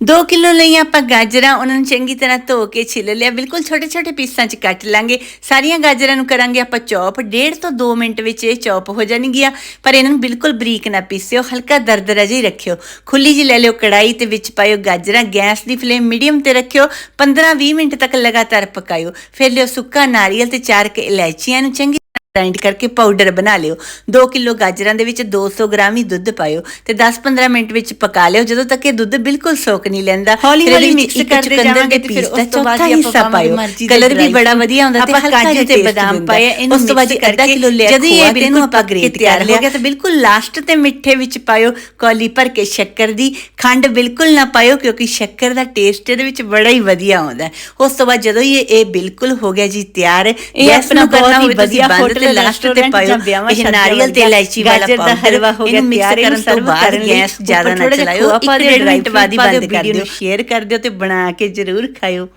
2 kilo ਲਈ ਆਪਾਂ ਗਾਜਰਾਂ, ਉਹਨਾਂ ਨੂੰ ਚੰਗੀ ਤਰ੍ਹਾਂ ਧੋ ਕੇ ਛਿੱਲ ਲਿਆ। ਬਿਲਕੁਲ ਛੋਟੇ ਛੋਟੇ ਪੀਸਾਂ 'ਚ ਕੱਟ ਲਾਂਗੇ। ਸਾਰੀਆਂ ਗਾਜਰਾਂ ਨੂੰ ਕਰਾਂਗੇ ਆਪਾਂ ਚੌਪ। ਡੇਢ ਤੋਂ 2 ਮਿੰਟ ਵਿੱਚ ਇਹ ਚੌਪ ਹੋ ਜਾਣਗੀਆਂ। ਪਰ ਇਹਨਾਂ ਨੂੰ ਬਿਲਕੁਲ ਬਰੀਕ ਨਾ ਪੀਸਿਓ, ਹਲਕਾ ਦਰਦਰਾ ਜਿਹਾ ਰੱਖਿਓ। ਖੁੱਲੀ ਜਿਹੀ ਲੈ ਲਿਓ ਕੜਾਈ ਤੇ ਵਿੱਚ ਪਾਇਓ ਗਾਜਰਾਂ। ਗੈਸ ਦੀ ਫਲੇਮ ਮੀਡੀਅਮ ਤੇ ਰੱਖਿਓ। 15-20 ਮਿੰਟ ਤੱਕ ਲਗਾਤਾਰ ਪਕਾਇਓ। ਫਿਰ ਲਿਓ ਸੁੱਕਾ ਨਾਰੀਅਲ ਤੇ ਚਾਰ ਕੇ ਇਲਾਇਚੀਆਂ ਨੂੰ ਚੰਗੀ ਗ੍ਰਾਈਂਡ ਕਰਕੇ ਪਾਊਡਰ ਬਣਾ ਲਿਓ। 2 ਕਿਲੋ ਗਾਜਰਾਂ ਦੇ ਵਿੱਚ 200 ਗ੍ਰਾਮ ਹੀ ਦੁੱਧ ਪਾਇਓ ਤੇ 10-15 ਮਿੰਟ ਵਿੱਚ ਪਕਾ ਲਿਓ। ਜਦੋਂ ਤੱਕ ਇਹ ਦੁੱਧ ਬਿਲਕੁਲ ਸੋਕ ਨਹੀਂ ਲੈਂਦਾ ਹੌਲੀ ਹੌਲੀ ਇੱਕ ਕਰਦੇ ਜਾਵਾਂਗੇ ਤੇ ਫਿਰ ਉਸ ਤੋਂ ਬਾਅਦ ਆਪਾਂ ਪਾਇਓ। ਕਲਰ ਵੀ ਬੜਾ ਵਧੀਆ ਆਉਂਦਾ ਤੇ ਹਲਕਾ ਜਿਹਾ ਤੇ ਬਦਾਮ। ਪਾਏ, ਇਹਨੂੰ ਉਸ ਤੋਂ ਬਾਅਦ ਅੱਧਾ ਕਿਲੋ ਲਿਆ ਜਦੋਂ ਇਹ ਬਿਲਕੁਲ ਪੱਕ ਕੇ ਗ੍ਰੇਟ ਤਿਆਰ ਹੋ ਗਿਆ ਤੇ ਬਿਲਕੁਲ ਲਾਸਟ ਤੇ ਮਿੱਠੇ ਵਿੱਚ ਪਾਇਓ ਕੌਲੀ ਭਰ ਕੇ ਸ਼ੱਕਰ ਦੀ ਖੰਡ ਬਿਲਕੁਲ ਨਾ ਪਾਇਓ ਕਿਉਂਕਿ ਸ਼ੱਕਰ ਦਾ ਟੇਸਟ ਇਹਦੇ ਵਿੱਚ ਬੜਾ ਹੀ ਵਧੀਆ ਆਉਂਦਾ। ਉਸ ਤੋਂ ਬਾਅਦ ਜਦੋਂ ਹੀ ਇਹ ਇਹ ਬਿਲਕੁਲ ਹੋ ਗਿਆ ਜੀ ਤਿਆਰ ਇਹ ਆਪਣਾ ਕਰਨਾ ਬਹੁਤ ਹੀ ਹੋਵੇ ਵਧੀਆ ਤੇ ਲਾਸਟ ਤੇ ਪਾਇਓ ਇਹ ਨਾਰੀਅਲ ਤੇ ਇਲਾਇਚੀ ਵਾਲਾ ਗਾਜਰ ਦਾ ਹਲਵਾ ਹੋ ਗਿਆ ਇਹਨੂੰ ਮਿਕਸ ਤਿਆਰ, ਕਰਨ ਤੋਂ ਬਾਅਦ ਗੈਸ ਜ਼ਿਆਦਾ ਨਾ ਚਲਾਇਓ ਇੱਕ ਪਾ ਦਿਓ, ਬੰਦ ਕਰ ਦਿਓ ਸ਼ੇਅਰ ਕਰ ਦਿਓ ਤੇ ਬਣਾ ਕੇ ਜ਼ਰੂਰ ਖਾਇਓ